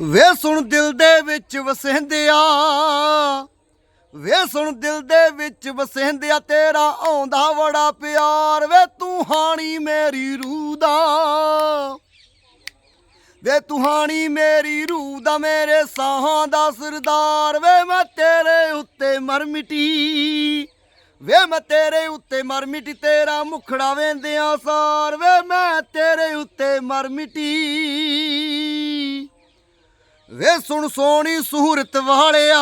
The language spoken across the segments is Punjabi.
ਵੇ ਸੁਣ ਦਿਲ ਦੇ ਵਿੱਚ ਵਸਿੰਦਿਆ, ਵੇ ਸੁਣ ਦਿਲ ਦੇ ਵਿੱਚ ਵਸਿੰਦਿਆ, ਤੇਰਾ ਆਉਂਦਾ ਬੜਾ ਪਿਆਰ, ਵੇ ਤੂੰ ਹਾਣੀ ਮੇਰੀ ਰੂਹ ਦਾ। ਵੇ ਤੁਹਾਣੀ ਮੇਰੀ ਰੂਹ ਦਾ, ਮੇਰੇ ਸਾਹਾਂ ਦਾ ਸਰਦਾਰ, ਵੇ ਮੈਂ ਤੇਰੇ ਉੱਤੇ ਮਰ ਮਿਟੀ, ਵੇ ਮੈਂ ਤੇਰੇ ਉੱਤੇ ਮਰ ਮਿਟੀ, ਤੇਰਾ ਮੁਖੜਾ ਵੇਂਦਿਆਂ ਸਾਰ, ਵੇ ਮੈਂ ਤੇਰੇ ਉੱਤੇ ਮਰ ਮਿਟੀ। ਵੇ ਸੁਣ ਸੋਹਣੀ ਸੂਰਤ ਵਾਲਿਆ,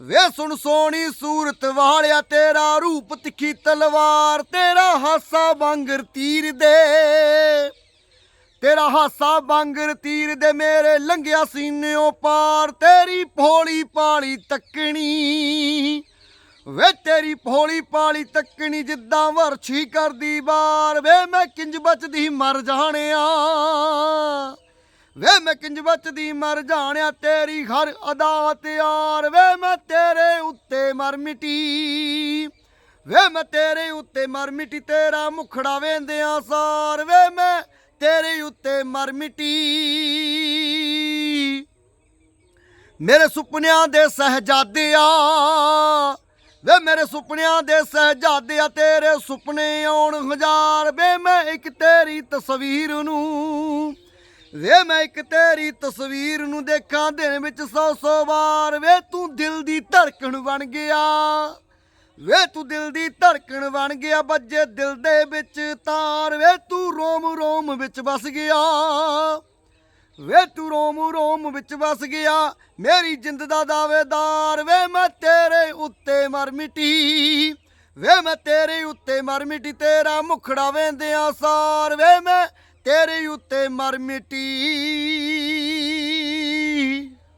ਵੇ ਸੁਣ ਸੋਹਣੀ ਸੂਰਤ ਵਾਲਿਆ, ਤੇਰਾ ਰੂਪ ਤਿੱਖੀ ਤਲਵਾਰ, ਤੇਰਾ ਹਾਸਾ ਵਾਂਗਰ ਤੀਰ ਦੇ। ਤੇਰਾ ਹਾਸਾ ਵਾਂਗਰ ਤੀਰ ਦੇ ਮੇਰੇ ਲੰਘਿਆ ਸੀਨਿਓ ਪਾਰ, ਤੇਰੀ ਭੋਲੀ ਪਾਲੀ ਤੱਕਣੀ। ਵੇ ਤੇਰੀ ਭੋਲੀ ਪਾਲੀ ਤੱਕਣੀ ਜਿੱਦਾਂ ਵਰਛੀ ਕਰਦੀ ਬਾਰ ਵੇ ਮੈਂ ਕਿੰਜ ਬਚਦੀ ਮਰ ਜਾਣਿਆ। ਵੇ ਮੈਂ ਕਿੰਜ ਬਚਦੀ, ਮਰ ਜਾਣਿਆ ਤੇਰੀ ਹਰ ਅਦਾ ਤਿਆਰ ਵੇ ਮੈਂ ਤੇਰੇ ਉੱਤੇ ਮਰ ਮਿਟੀ। ਵੇ ਮੈਂ ਤੇਰੇ ਉੱਤੇ ਮਰ ਮਿਟੀ, ਤੇਰਾ ਮੁਖੜਾ ਵੇਂਦਿਆਂ ਸਾਰ। ਵੇ ਮੈਂ ਤੇਰੇ ਉੱਤੇ ਮਰ ਮਿਟੀ। ਮੇਰੇ ਸੁਪਨਿਆਂ ਦੇ ਸਹਜਾਦਿਆ, ਵੇ ਮੇਰੇ ਸੁਪਨਿਆਂ ਦੇ ਸਹਜਾਦਿਆ ਤੇਰੇ ਸੁਪਨੇ ਆਉਣ ਹਜ਼ਾਰ। ਵੇ ਮੈਂ ਇੱਕ ਤੇਰੀ ਤਸਵੀਰ ਨੂੰ ਵੇ ਮੈਂ ਇੱਕ ਤੇਰੀ ਤਸਵੀਰ ਨੂੰ ਦੇਖਾਂ, ਦਿਨ ਵਿੱਚ ਸੌ ਸੌ ਵਾਰ। ਵੇ ਤੂੰ ਦਿਲ ਦੀ ਧੜਕਣ ਬਣ ਗਿਆ। ਵੇ ਤੂੰ ਦਿਲ ਦੀ ਧੜਕਣ ਬਣ ਗਿਆ ਬੱਜੇ ਦਿਲ ਦੇ ਵਿੱਚ ਤਾਰ। ਵੇ ਤੂੰ ਰੋਮ ਰੋਮ ਵਿੱਚ ਵਸ ਗਿਆ। ਵੇ ਤੂੰ ਰੋਮ ਰੋਮ ਵਿੱਚ ਵਸ ਗਿਆ, ਮੇਰੀ ਜਿੰਦ ਦਾ ਦਾਵੇਦਾਰ ਵੇ ਮੈਂ ਤੇਰੇ ਉੱਤੇ ਮਰ ਮਿਟੀ। ਵੇ ਮੈਂ ਤੇਰੇ ਉੱਤੇ ਮਰ ਮਿਟੀ, ਤੇਰਾ ਮੁਖੜਾ ਵੇਂਦਿਆਂ ਸਾਰ। ਵੇ ਮੈਂ ਤੇਰੇ ਉੱਤੇ ਮਰ ਮਿਟੀ।